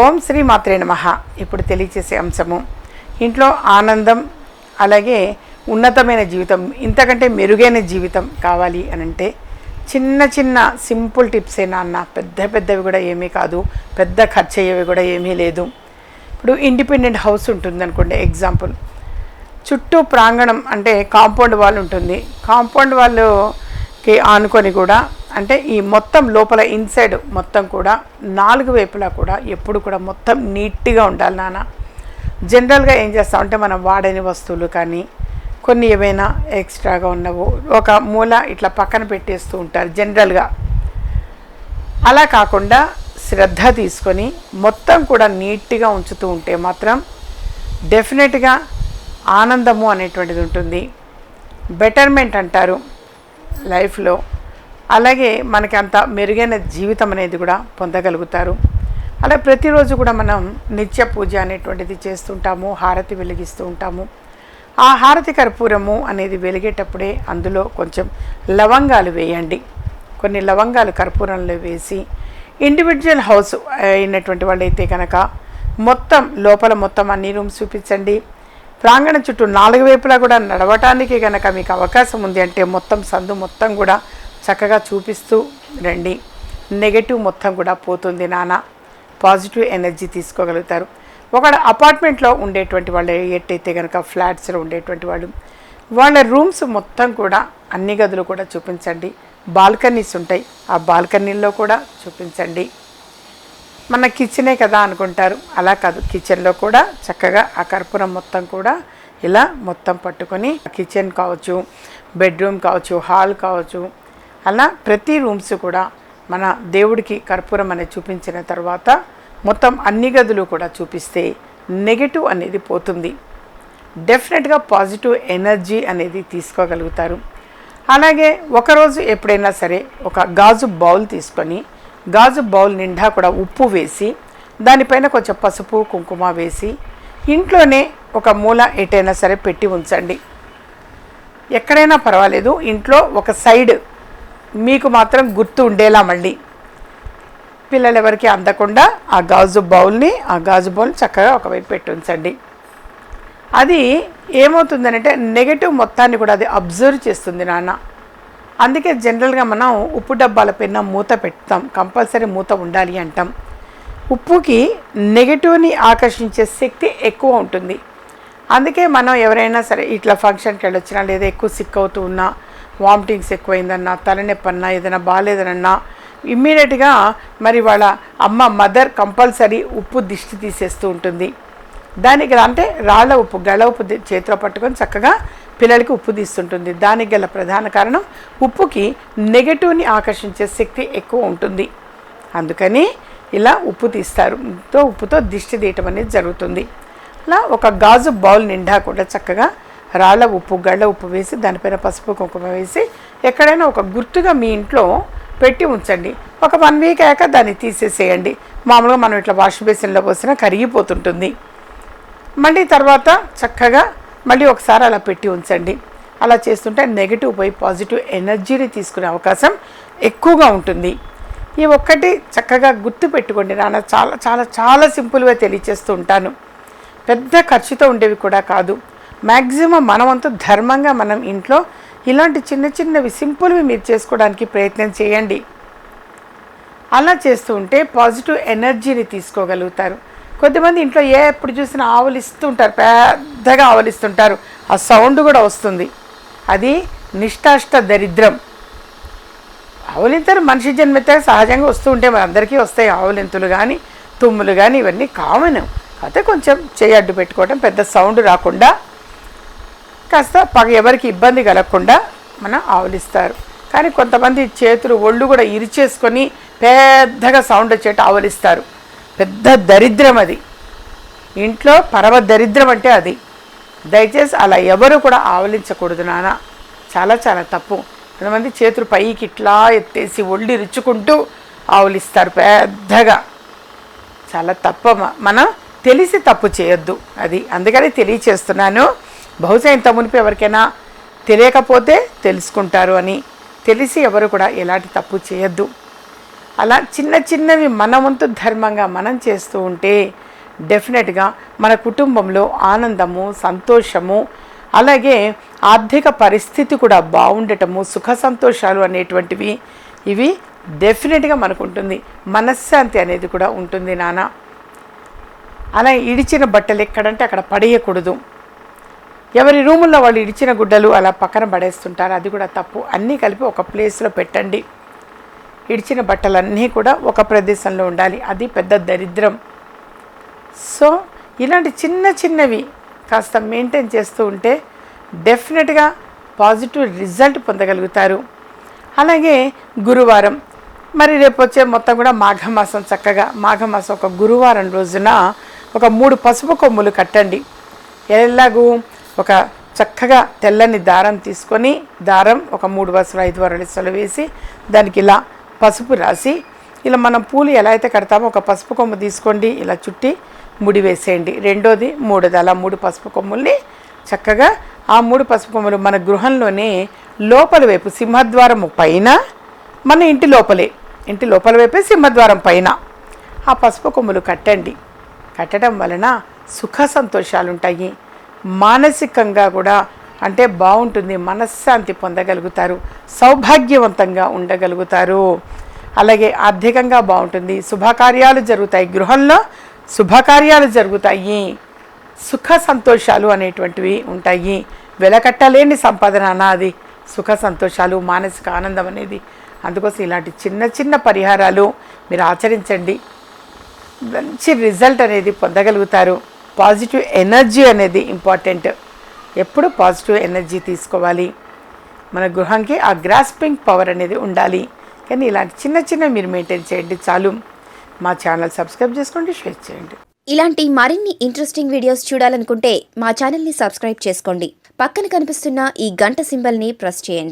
ఓం శ్రీ మాత్రే నమ. ఇప్పుడు తెలియచేసే అంశము ఇంట్లో ఆనందం అలాగే ఉన్నతమైన జీవితం ఇంతకంటే మెరుగైన జీవితం కావాలి అని అంటే చిన్న చిన్న సింపుల్ టిప్సే నాన్న పెద్ద పెద్దవి కూడా ఏమీ కాదు పెద్ద ఖర్చు అయ్యేవి కూడా ఏమీ లేదు. ఇప్పుడు ఇండిపెండెంట్ హౌస్ ఉంటుంది అనుకోండి ఎగ్జాంపుల్. చుట్టూ ప్రాంగణం అంటే కాంపౌండ్ వాల్ ఉంటుంది. కాంపౌండ్ వాళ్ళకి ఆనుకొని కూడా అంటే ఈ మొత్తం లోపల ఇన్సైడ్ మొత్తం కూడా నాలుగు వైపులా కూడా ఎప్పుడు కూడా మొత్తం నీట్గా ఉండాలి నాన్న. జనరల్గా ఏం చేస్తామంటే మనం వాడని వస్తువులు కానీ కొన్ని ఏమైనా ఎక్స్ట్రాగా ఉన్నవు ఒక మూల ఇట్లా పక్కన పెట్టేస్తూ ఉంటారు జనరల్గా అలా కాకుండా శ్రద్ధ తీసుకొని మొత్తం కూడా నీట్గా ఉంచుతూ ఉంటే మాత్రం డెఫినెట్గా ఆనందము అనేటువంటిది ఉంటుంది. బెటర్మెంట్ అంటారు లైఫ్లో అలాగే మనకి అంత మెరుగైన జీవితం అనేది కూడా పొందగలుగుతారు. అలా ప్రతిరోజు కూడా మనం నిత్య పూజ అనేటువంటిది చేస్తుంటాము హారతి వెలిగిస్తూ ఉంటాము. ఆ హారతి కర్పూరము అనేది వెలిగేటప్పుడే అందులో కొంచెం లవంగాలు వేయండి. కొన్ని లవంగాలు కర్పూరంలో వేసి ఇండివిజువల్ హౌస్ అయినటువంటి వాళ్ళు అయితే కనుక మొత్తం లోపల మొత్తం అన్ని రూమ్స్ చూపించండి. ప్రాంగణం చుట్టూ నాలుగు వైపులా కూడా నడవటానికి కనుక మీకు అవకాశం ఉంది అంటే మొత్తం సందు మొత్తం కూడా చక్కగా చూపిస్తూ రండి. నెగటివ్ మొత్తం కూడా పోతుంది నాన్న. పాజిటివ్ ఎనర్జీ తీసుకోగలుగుతారు. ఒక అపార్ట్మెంట్లో ఉండేటువంటి వాళ్ళు ఎట్టయితే కనుక ఫ్లాట్స్లో ఉండేటువంటి వాళ్ళు వాళ్ళ రూమ్స్ మొత్తం కూడా అన్ని గదులు కూడా చూపించండి. బాల్కనీస్ ఉంటాయి. ఆ బాల్కనీల్లో కూడా చూపించండి. మన కిచెనే కదా అనుకుంటారు. అలా కాదు. కిచెన్లో కూడా చక్కగా ఆ కర్పూరం మొత్తం కూడా ఇలా మొత్తం పట్టుకొని కిచెన్ కావచ్చు బెడ్రూమ్ కావచ్చు హాల్ కావచ్చు అలా ప్రతి రూమ్స్ కూడా మన దేవుడికి కర్పూరం అనేది చూపించిన తర్వాత మొత్తం అన్ని గదులు కూడా చూపిస్తే నెగటివ్ అనేది పోతుంది. డెఫినెట్గా పాజిటివ్ ఎనర్జీ అనేది తీసుకోగలుగుతారు. అలాగే ఒకరోజు ఎప్పుడైనా సరే ఒక గాజు బౌల్ తీసుకొని గాజు బౌల్ నిండా కూడా ఉప్పు వేసి దానిపైన కొంచెం పసుపు కుంకుమ వేసి ఇంట్లోనే ఒక మూల ఎటైనా సరే పెట్టి ఉంచండి. ఎక్కడైనా పర్వాలేదు ఇంట్లో ఒక సైడ్ మీకు మాత్రం గుర్తు ఉండేలా మళ్ళీ. పిల్లలు ఎవరికి అందకుండా ఆ గాజు బౌల్ని ఆ గాజు బౌల్ చక్కగా ఒకవైపు పెట్టి ఉంచండి. అది ఏమవుతుందనంటే నెగటివ్ మొత్తాన్ని కూడా అది అబ్జర్వ్ చేస్తుంది నాన్న. అందుకే జనరల్గా మనం ఉప్పు డబ్బాల పైన మూత పెడతాం కంపల్సరీ మూత ఉండాలి అంటాం. ఉప్పుకి నెగటివ్ని ఆకర్షించే శక్తి ఎక్కువ ఉంటుంది. అందుకే మనం ఎవరైనా సరే ఇట్లా ఫంక్షన్కి వెళ్ళొచ్చినా లేదా ఎక్కువ సిక్ అవుతూ ఉన్నా వామిటింగ్స్ ఎక్కువైందన్నా తలనొప్పన్నా ఏదైనా బాగాలేదనన్నా ఇమ్మీడియట్గా మరి వాళ్ళ అమ్మ మదర్ కంపల్సరీ ఉప్పు దిష్టి తీసేస్తూ ఉంటుంది. దానికి గల అంటే రాళ్ళ ఉప్పు గళ్ళ ఉప్పు చేతిలో పట్టుకొని చక్కగా పిల్లలకి ఉప్పు తీస్తుంటుంది. దానికి గల ప్రధాన కారణం ఉప్పుకి నెగటివ్ని ఆకర్షించే శక్తి ఎక్కువ ఉంటుంది. అందుకని ఇలా ఉప్పు తీస్తారు. ఉప్పుతో దిష్టి తీయటం అనేది జరుగుతుంది. అలా ఒక గాజు బౌల్ నిండా కూడా చక్కగా రాళ్ళ ఉప్పు గళ్ళ ఉప్పు వేసి దానిపైన పసుపు కుంకుమ వేసి ఎక్కడైనా ఒక గుర్తుగా మీ ఇంట్లో పెట్టి ఉంచండి. ఒక వన్ వీక్ అయ్యాక దాన్ని తీసేసేయండి. మామూలుగా మనం ఇట్లా వాష్ బేసిన్లో పోసినా కరిగిపోతుంటుంది. మళ్ళీ తర్వాత చక్కగా మళ్ళీ ఒకసారి అలా పెట్టి ఉంచండి. అలా చేస్తుంటే నెగిటివ్ పోయి పాజిటివ్ ఎనర్జీని తీసుకునే అవకాశం ఎక్కువగా ఉంటుంది. ఈ ఒక్కటి చక్కగా గుర్తు పెట్టుకోండి నాన్న. చాలా చాలా చాలా సింపుల్గా తెలియచేస్తూ ఉంటాను. పెద్ద ఖర్చుతో ఉండేవి కూడా కాదు. మ్యాక్సిమం మనవంతు ధర్మంగా మనం ఇంట్లో ఇలాంటి చిన్న చిన్నవి సింపుల్వి మీరు చేసుకోవడానికి ప్రయత్నం చేయండి. అలా చేస్తూ ఉంటే పాజిటివ్ ఎనర్జీని తీసుకోగలుగుతారు. కొద్దిమంది ఇంట్లో ఏ ఎప్పుడు చూసినా ఆవలిస్తుంటారు పెద్దగా ఆవలిస్తుంటారు. ఆ సౌండ్ కూడా వస్తుంది. అది నిష్టాష్ట దరిద్రం. ఆవులింతలు మనిషి జన్మితే సహజంగా వస్తూ ఉంటే మన అందరికీ వస్తాయి ఆవులింతులు కానీ తుమ్ములు కానీ ఇవన్నీ కామన్. అయితే కొంచెం చేయి అడ్డు పెట్టుకోవడం పెద్ద సౌండ్ రాకుండా కాస్త పగ ఎవరికి ఇబ్బంది కలగకుండా మన ఆవులిస్తారు. కానీ కొంతమంది చేతులు ఒళ్ళు కూడా ఇరిచేసుకొని పెద్దగా సౌండ్ వచ్చేట ఆవలిస్తారు. పెద్ద దరిద్రం అది. ఇంట్లో పరమ దరిద్రం అంటే అది. దయచేసి అలా ఎవరు కూడా ఆవలించకూడదు నాన్న చాలా చాలా తప్పు. కొంతమంది చేతులు పైకి ఇట్లా ఎత్తేసి ఒళ్ళు ఇరుచుకుంటూ ఆవులిస్తారు పెద్దగా. చాలా తప్పు మనం తెలిసి తప్పు చేయొద్దు. అది అందుకని తెలియచేస్తున్నాను. బహుశా ఇంత మునిపి ఎవరికైనా తెలియకపోతే తెలుసుకుంటారు అని తెలిసి ఎవరు కూడా ఎలాంటి తప్పు చేయొద్దు. అలా చిన్న చిన్నవి మన వంతు ధర్మంగా మనం చేస్తూ ఉంటే డెఫినెట్గా మన కుటుంబంలో ఆనందము సంతోషము అలాగే ఆర్థిక పరిస్థితి కూడా బాగుండటము సుఖ సంతోషాలు అనేటువంటివి ఇవి డెఫినెట్గా మనకు ఉంటుంది. మనశ్శాంతి అనేది కూడా ఉంటుంది నాన్న అలా ఇడిచిన బట్టలు ఎక్కడంటే అక్కడ పడేయకూడదు. ఎవరి రూముల్లో వాళ్ళు ఇడిచిన గుడ్డలు అలా పక్కన పడేస్తుంటారు. అది కూడా తప్పు. అన్నీ కలిపి ఒక ప్లేస్లో పెట్టండి. ఇడిచిన బట్టలన్నీ కూడా ఒక ప్రదేశంలో ఉండాలి. అది పెద్ద దరిద్రం. సో ఇలాంటి చిన్న చిన్నవి కాస్త మెయింటైన్ చేస్తూ ఉంటే డెఫినెట్గా పాజిటివ్ రిజల్ట్ పొందగలుగుతారు. అలాగే గురువారం. మరి రేపు వచ్చే మొత్తం కూడా మాఘమాసం చక్కగా. మాఘమాసం ఒక గురువారం రోజున ఒక మూడు పసుపు కొమ్ములు కట్టండి. ఎలాగూ ఒక చక్కగా తెల్లని దారం తీసుకొని దారం ఒక మూడు వరుసలు ఐదు వరుసలు వేసి దానికి ఇలా పసుపు రాసి ఇలా మనం పూలు ఎలా అయితే కడతామో ఒక పసుపు కొమ్ము తీసుకోండి ఇలా చుట్టి ముడి వేసేయండి. రెండోది మూడోది అలా మూడు పసుపు కొమ్ముల్ని చక్కగా ఆ మూడు పసుపు కొమ్ములు మన గృహంలోనే లోపల వైపు సింహద్వారం పైన మన ఇంటి లోపలే ఇంటి లోపల వైపే సింహద్వారం పైన ఆ పసుపు కొమ్ములు కట్టండి. కట్టడం వలన సుఖ సంతోషాలు ఉంటాయి మానసికంగా కూడా అంటే బాగుంటుంది మనశ్శాంతి పొందగలుగుతారు సౌభాగ్యవంతంగా ఉండగలుగుతారు. అలాగే ఆర్థికంగా బాగుంటుంది. శుభకార్యాలు జరుగుతాయి. గృహంలో శుభకార్యాలు జరుగుతాయి. సుఖ సంతోషాలు అనేటువంటివి ఉంటాయి. వెలకట్టలేని సంపాదన అన్నది సుఖ సంతోషాలు మానసిక ఆనందం అనేది. అందుకోసం ఇలాంటి చిన్న చిన్న పరిహారాలు మీరు ఆచరించండి. మంచి రిజల్ట్ అనేది పొందగలుగుతారు. పాజిటివ్ ఎనర్జీ అనేది ఇంపార్టెంట్. ఎప్పుడు పాజిటివ్ ఎనర్జీ తీసుకోవాలి? మన గృహానికి ఆ గ్రాస్పింగ్ పవర్ అనేది ఉండాలి. కానీ ఇలాంటి చిన్న చిన్న మీరు మెయింటైన్ చేయండి చాలు. మా ఛానల్ సబ్స్క్రైబ్ చేసుకోండి షేర్ చేయండి. ఇలాంటి మరిన్ని ఇంట్రెస్టింగ్ వీడియోస్ చూడాలనుకుంటే మా ఛానల్ని సబ్స్క్రైబ్ చేసుకోండి. పక్కన కనిపిస్తున్న ఈ గంట సింబల్ని ప్రెస్ చేయండి.